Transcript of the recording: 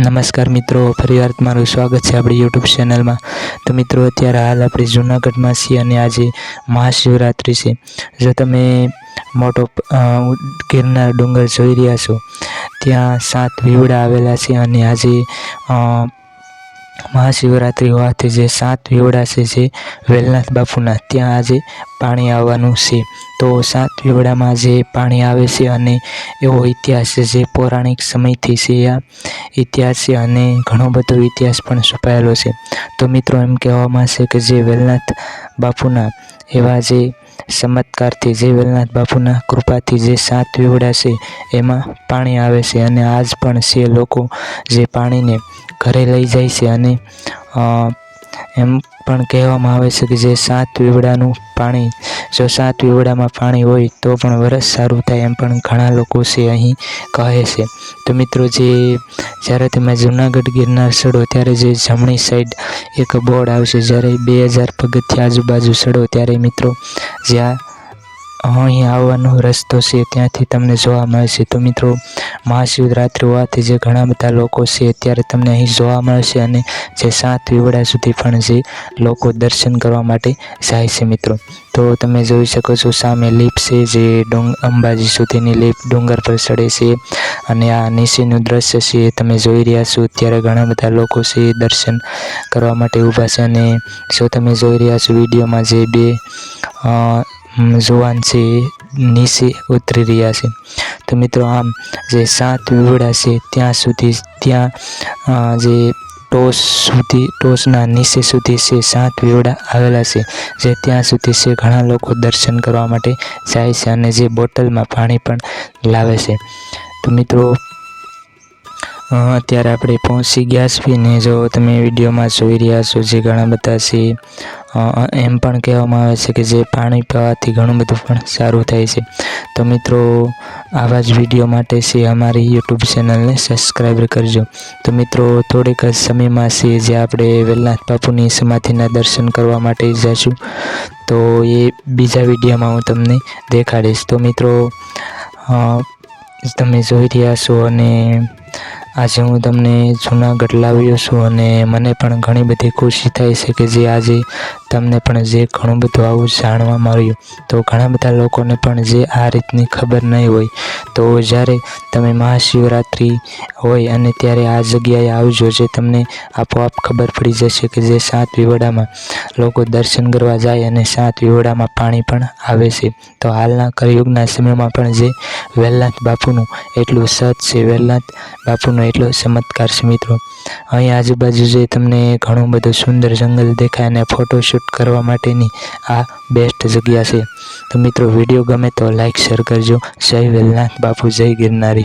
નમસ્કાર મિત્રો ફરીવાર તમારું સ્વાગત છે આપણી યુટ્યુબ ચેનલમાં તો મિત્રો, અત્યારે હાલ આપણે જૂનાગઢમાં છીએ અને આજે મહાશિવરાત્રિ છે. જો તમે મોટો ગિરનાર ડુંગર જોઈ રહ્યા છો, ત્યાં સાત વીવડા આવેલા છે અને આજે મહાશિવરાત્રિ હોવાથી જે સાત વીવડા છે, જે વેલનાથ બાપુના, ત્યાં આજે પાણી આવવાનું છે. તો સાત વિવડામાં જે પાણી આવે છે અને એવો ઇતિહાસ છે, જે પૌરાણિક સમયથી છે, આ ઇતિહાસ છે અને ઘણો બધો ઇતિહાસ પણ છુપાયેલો છે. તો મિત્રો, એમ કહેવામાં છે કે જે વેલનાથ બાપુના એવા જે ચમત્કારથી જે વેલનાથ બાપુના કૃપાથી જે સાત વીવડા છે, એમાં પાણી આવે છે અને આજ પણ છે લોકો જે પાણીને ઘરે લઈ જાય છે અને એમ પણ કહેવામાં આવે છે કે જે સાત વીવડાનું પાણી જો સાત વીવડામાં પાણી હોય તો પણ વરસ સારું થાય એમ પણ ઘણા લોકો છે અહીં કહે છે. તો મિત્રો જે જ્યારે તમે જૂનાગઢ ગિરનાર ચડો ત્યારે જે જમણી સાઈડ એક બોર્ડ આવશે જ્યારે બે હજાર પગથિયા આજુબાજુ ચડો ત્યારે મિત્રો જ્યાં અહીં આવવાનો રસ્તો છે, ત્યાંથી તમને જોવા મળશે. તો મિત્રો, મહાશિવરાત્રિ હોવાથી જે ઘણા બધા લોકો છે, અત્યારે તમને અહીં જોવા મળશે અને જે સાત વિવડા સુધી પણ જે લોકો દર્શન કરવા માટે જાય છે મિત્રો. તો તમે જોઈ શકો છો, સામે લીપ છે, જે ડુંગ અંબાજી સુધીની લીપ ડુંગર પર ચડે છે અને આ નીચેનું દ્રશ્ય છે તમે જોઈ રહ્યા છો. અત્યારે ઘણા બધા લોકો છે, દર્શન કરવા માટે ઊભા છે અને જો તમે જોઈ રહ્યા છો, વિડીયોમાં જે બે જુવાન છે, નીચે ઉતરી રહ્યા છે. તો મિત્રો, આમ જે સાત વિવડા છે, ત્યાં સુધી, ત્યાં જે ટોસ સુધી, ટોસના નીચે સુધી છે, સાત વિવડા આવેલા છે. જે ત્યાં સુધી છે, ઘણા લોકો દર્શન કરવા માટે જાય છે અને જે બોટલમાં પાણી પણ લાવે છે. તો મિત્રો અત્યારે આપણે પહોંચી ગયા છીએ જો તમે વિડીયોમાં જોઈ રહ્યા છો જે ઘણા બધા છે એમ પણ કહેવામાં આવે છે કે જે પાણી પીવાથી ઘણું બધું પણ સારું થાય છે. તો મિત્રો, આવા જ વીડિયો માટે છે અમારી યુટ્યુબ ચેનલને સબસ્ક્રાઈબ કરજો. તો મિત્રો, થોડીક જ સમયમાં છે જે આપણે વેલનાથ બાપુની સમાધિના દર્શન કરવા માટે જઈશું તો એ બીજા વિડીયોમાં હું તમને દેખાડીશ. તો મિત્રો તમે જોઈ રહ્યા છો અને આજે હું તમને જૂનાગઢ લાવ્યો છું અને મને પણ ઘણી બધી ખુશી થાય છે કે જે આજે તમને પણ જે ઘણું બધું આવું જાણવા મળ્યું, તો ઘણા બધા લોકોને પણ જે આ રીતની ખબર નહીં હોય, તો જ્યારે તમે મહાશિવરાત્રિ હોય અને ત્યારે આ જગ્યાએ આવજો જે તમને આપોઆપ ખબર પડી જશે કે જે સાત વિવડામાં લોકો દર્શન કરવા જાય અને સાત વિવડામાં પાણી પણ આવે છે. તો હાલના કલયુગના સમયમાં પણ જે વેલનાથ બાપુનું એટલું સત છે વેલનાથ બાપુનો એટલો ચમત્કાર છે મિત્રો. અહીં આજુબાજુ જે તમને ઘણું બધું સુંદર જંગલ દેખાય અને ફોટોશૂટ કરવા માટેની આ બેસ્ટ જગ્યા છે. તો મિત્રો વીડિયો ગમે તો લાઈક શેર કરજો. જય વેલનાથ બાપુ, જય ગિરનારી.